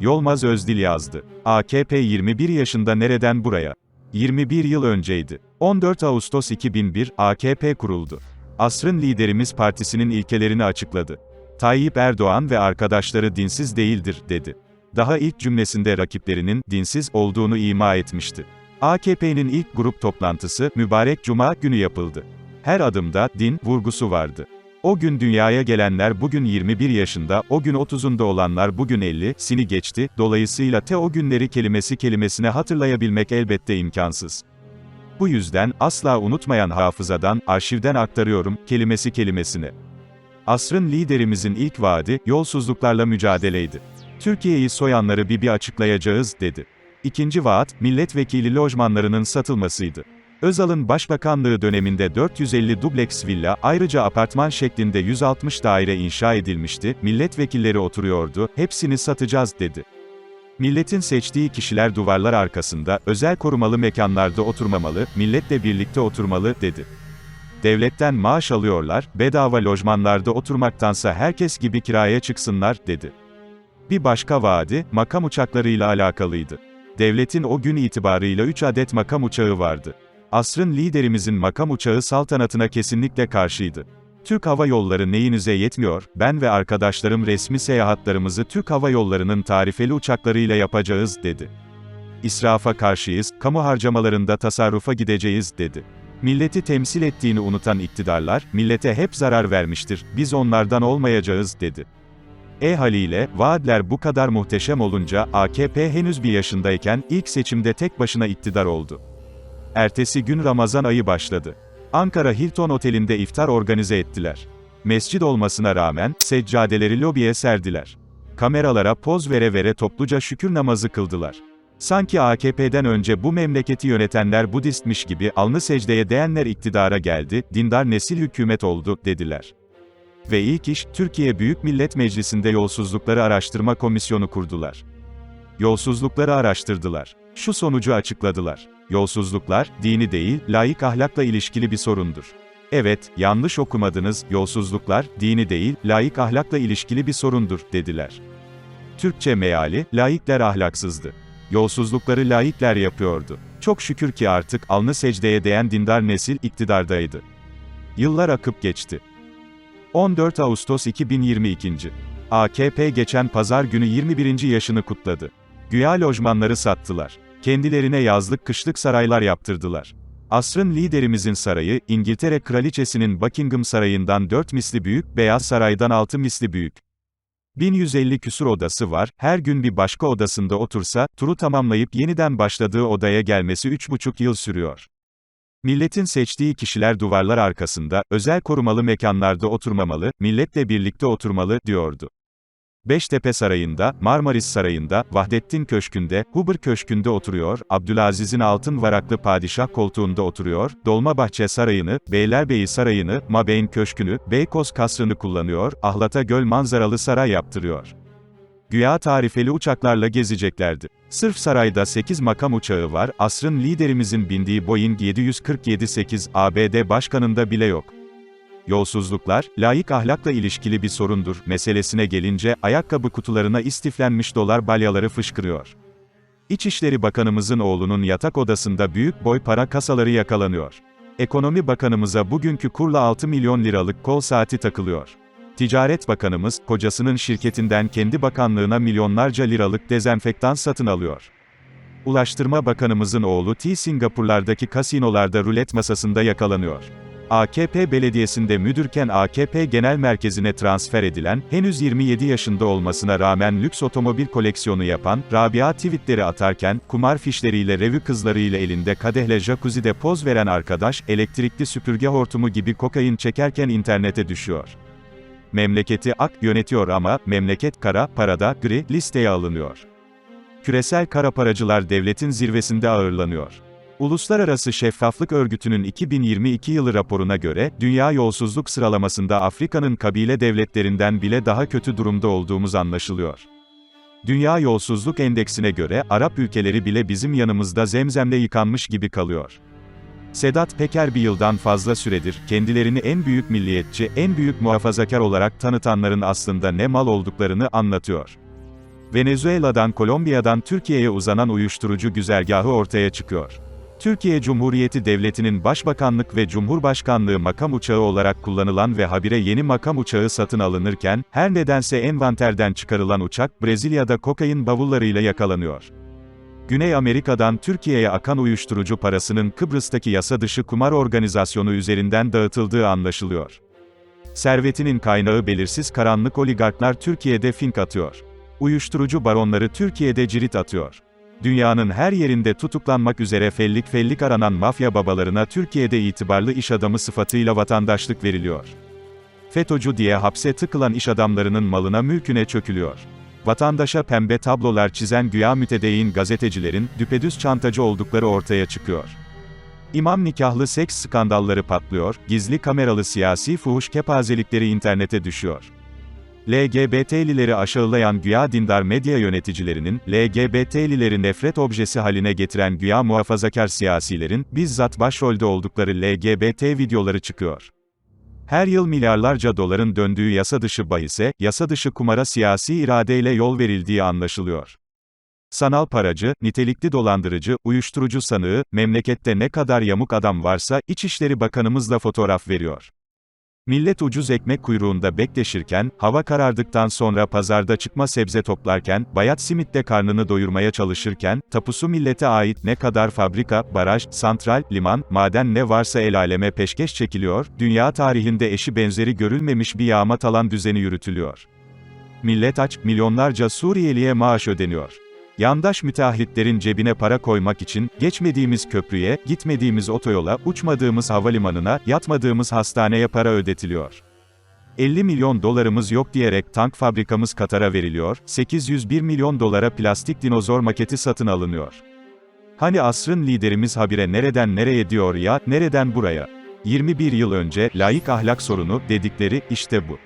Yolmaz Özdil yazdı. AKP 21 yaşında nereden buraya? 21 yıl önceydi. 14 Ağustos 2001, AKP kuruldu. Asrın liderimiz partisinin ilkelerini açıkladı. Tayyip Erdoğan ve arkadaşları dinsiz değildir, dedi. Daha ilk cümlesinde rakiplerinin dinsiz olduğunu ima etmişti. AKP'nin ilk grup toplantısı mübarek cuma günü yapıldı. Her adımda din vurgusu vardı. O gün dünyaya gelenler bugün 21 yaşında, o gün 30'unda olanlar bugün 50, sini geçti, dolayısıyla te o günleri kelimesi kelimesine hatırlayabilmek elbette imkansız. Bu yüzden, asla unutmayan hafızadan, arşivden aktarıyorum, kelimesi kelimesine. Asrın liderimizin ilk vaadi, yolsuzluklarla mücadeleydi. Türkiye'yi soyanları bir bir açıklayacağız, dedi. İkinci vaat, milletvekili lojmanlarının satılmasıydı. Özal'ın başbakanlığı döneminde 450 dubleks villa, ayrıca apartman şeklinde 160 daire inşa edilmişti, milletvekilleri oturuyordu, hepsini satacağız, dedi. Milletin seçtiği kişiler duvarlar arkasında, özel korumalı mekanlarda oturmamalı, milletle birlikte oturmalı, dedi. Devletten maaş alıyorlar, bedava lojmanlarda oturmaktansa herkes gibi kiraya çıksınlar, dedi. Bir başka vaadi, makam uçaklarıyla alakalıydı. Devletin o gün itibarıyla 3 adet makam uçağı vardı. Asrın liderimizin makam uçağı saltanatına kesinlikle karşıydı. Türk Hava Yolları neyinize yetmiyor, ben ve arkadaşlarım resmi seyahatlarımızı Türk Hava Yolları'nın tarifeli uçaklarıyla yapacağız, dedi. İsrafa karşıyız, kamu harcamalarında tasarrufa gideceğiz, dedi. Milleti temsil ettiğini unutan iktidarlar, millete hep zarar vermiştir, biz onlardan olmayacağız, dedi. E haliyle, vaatler bu kadar muhteşem olunca, AKP henüz bir yaşındayken, ilk seçimde tek başına iktidar oldu. Ertesi gün Ramazan ayı başladı. Ankara Hilton Oteli'nde iftar organize ettiler. Mescid olmasına rağmen, seccadeleri lobiye serdiler. Kameralara poz vere vere topluca şükür namazı kıldılar. Sanki AKP'den önce bu memleketi yönetenler Budistmiş gibi, alnı secdeye değenler iktidara geldi, dindar nesil hükümet oldu, dediler. Ve ilk iş, Türkiye Büyük Millet Meclisi'nde yolsuzlukları araştırma komisyonu kurdular. Yolsuzlukları araştırdılar. Şu sonucu açıkladılar. Yolsuzluklar, dini değil, laik ahlakla ilişkili bir sorundur. Evet, yanlış okumadınız, yolsuzluklar, dini değil, laik ahlakla ilişkili bir sorundur, dediler. Türkçe meali, laikler ahlaksızdı. Yolsuzlukları laikler yapıyordu. Çok şükür ki artık, alnı secdeye değen dindar nesil, iktidardaydı. Yıllar akıp geçti. 14 Ağustos 2022. AKP geçen pazar günü 21. yaşını kutladı. Güya lojmanları sattılar. Kendilerine yazlık kışlık saraylar yaptırdılar. Asrın liderimizin sarayı, İngiltere Kraliçesi'nin Buckingham Sarayı'ndan 4 misli büyük, Beyaz Saray'dan 6 misli büyük. 1150 küsur odası var, her gün bir başka odasında otursa, turu tamamlayıp yeniden başladığı odaya gelmesi 3,5 yıl sürüyor. Milletin seçtiği kişiler duvarlar arkasında, özel korumalı mekanlarda oturmamalı, milletle birlikte oturmalı, diyordu. Beştepe Sarayı'nda, Marmaris Sarayı'nda, Vahdettin Köşkü'nde, Hubur Köşkü'nde oturuyor, Abdülaziz'in altın varaklı padişah koltuğunda oturuyor, Dolmabahçe Sarayı'nı, Beylerbeyi Sarayı'nı, Mabeyn Köşkü'nü, Beykoz Kasrı'nı kullanıyor, Ahlata Göl manzaralı saray yaptırıyor. Güya tarifeli uçaklarla gezeceklerdi. Sırf sarayda 8 makam uçağı var, asrın liderimizin bindiği Boeing 747-8, ABD başkanında bile yok. Yolsuzluklar, layık ahlakla ilişkili bir sorundur, meselesine gelince, ayakkabı kutularına istiflenmiş dolar balyaları fışkırıyor. İçişleri Bakanımızın oğlunun yatak odasında büyük boy para kasaları yakalanıyor. Ekonomi Bakanımıza bugünkü kurla 6 milyon liralık kol saati takılıyor. Ticaret Bakanımız, kocasının şirketinden kendi bakanlığına milyonlarca liralık dezenfektan satın alıyor. Ulaştırma Bakanımızın oğlu T. Singapurlardaki kasinolarda rulet masasında yakalanıyor. AKP belediyesinde müdürken AKP Genel Merkezi'ne transfer edilen, henüz 27 yaşında olmasına rağmen lüks otomobil koleksiyonu yapan, Rabia tweetleri atarken, kumar fişleriyle revü kızlarıyla elinde kadehle jacuzzi'de poz veren arkadaş, elektrikli süpürge hortumu gibi kokain çekerken internete düşüyor. Memleketi AK yönetiyor ama, memleket kara, parada, gri, listeye alınıyor. Küresel kara paracılar devletin zirvesinde ağırlanıyor. Uluslararası Şeffaflık Örgütü'nün 2022 yılı raporuna göre, dünya yolsuzluk sıralamasında Afrika'nın kabile devletlerinden bile daha kötü durumda olduğumuz anlaşılıyor. Dünya Yolsuzluk Endeksine göre, Arap ülkeleri bile bizim yanımızda zemzemle yıkanmış gibi kalıyor. Sedat Peker bir yıldan fazla süredir, kendilerini en büyük milliyetçi, en büyük muhafazakar olarak tanıtanların aslında ne mal olduklarını anlatıyor. Venezuela'dan Kolombiya'dan Türkiye'ye uzanan uyuşturucu güzergahı ortaya çıkıyor. Türkiye Cumhuriyeti Devleti'nin Başbakanlık ve Cumhurbaşkanlığı makam uçağı olarak kullanılan ve habire yeni makam uçağı satın alınırken, her nedense envanterden çıkarılan uçak, Brezilya'da kokain bavullarıyla yakalanıyor. Güney Amerika'dan Türkiye'ye akan uyuşturucu parasının Kıbrıs'taki yasa dışı kumar organizasyonu üzerinden dağıtıldığı anlaşılıyor. Servetinin kaynağı belirsiz karanlık oligarklar Türkiye'de fink atıyor. Uyuşturucu baronları Türkiye'de cirit atıyor. Dünyanın her yerinde tutuklanmak üzere fellik fellik aranan mafya babalarına Türkiye'de itibarlı iş adamı sıfatıyla vatandaşlık veriliyor. FETÖ'cü diye hapse tıkılan iş adamlarının malına mülküne çökülüyor. Vatandaşa pembe tablolar çizen güya mütedeyyin gazetecilerin, düpedüz çantacı oldukları ortaya çıkıyor. İmam nikahlı seks skandalları patlıyor, gizli kameralı siyasi fuhuş kepazelikleri internete düşüyor. LGBT'lileri aşağılayan güya dindar medya yöneticilerinin, LGBT'lileri nefret objesi haline getiren güya muhafazakar siyasilerin, bizzat başrolde oldukları LGBT videoları çıkıyor. Her yıl milyarlarca doların döndüğü yasa dışı bahise, yasa dışı kumara siyasi iradeyle yol verildiği anlaşılıyor. Sanal paracı, nitelikli dolandırıcı, uyuşturucu sanığı, memlekette ne kadar yamuk adam varsa, İçişleri Bakanımızla fotoğraf veriyor. Millet ucuz ekmek kuyruğunda bekleşirken, hava karardıktan sonra pazarda çıkma sebze toplarken, bayat simitle karnını doyurmaya çalışırken, tapusu millete ait ne kadar fabrika, baraj, santral, liman, maden ne varsa el aleme peşkeş çekiliyor, dünya tarihinde eşi benzeri görülmemiş bir yağma talan düzeni yürütülüyor. Millet aç, milyonlarca Suriyeliye maaş ödeniyor. Yandaş müteahhitlerin cebine para koymak için, geçmediğimiz köprüye, gitmediğimiz otoyola, uçmadığımız havalimanına, yatmadığımız hastaneye para ödetiliyor. 50 milyon dolarımız yok diyerek tank fabrikamız Katar'a veriliyor, 801 milyon dolara plastik dinozor maketi satın alınıyor. Hani asrın liderimiz habire nereden nereye diyor ya, nereden buraya? 21 yıl önce, layık ahlak sorunu, dedikleri, işte bu.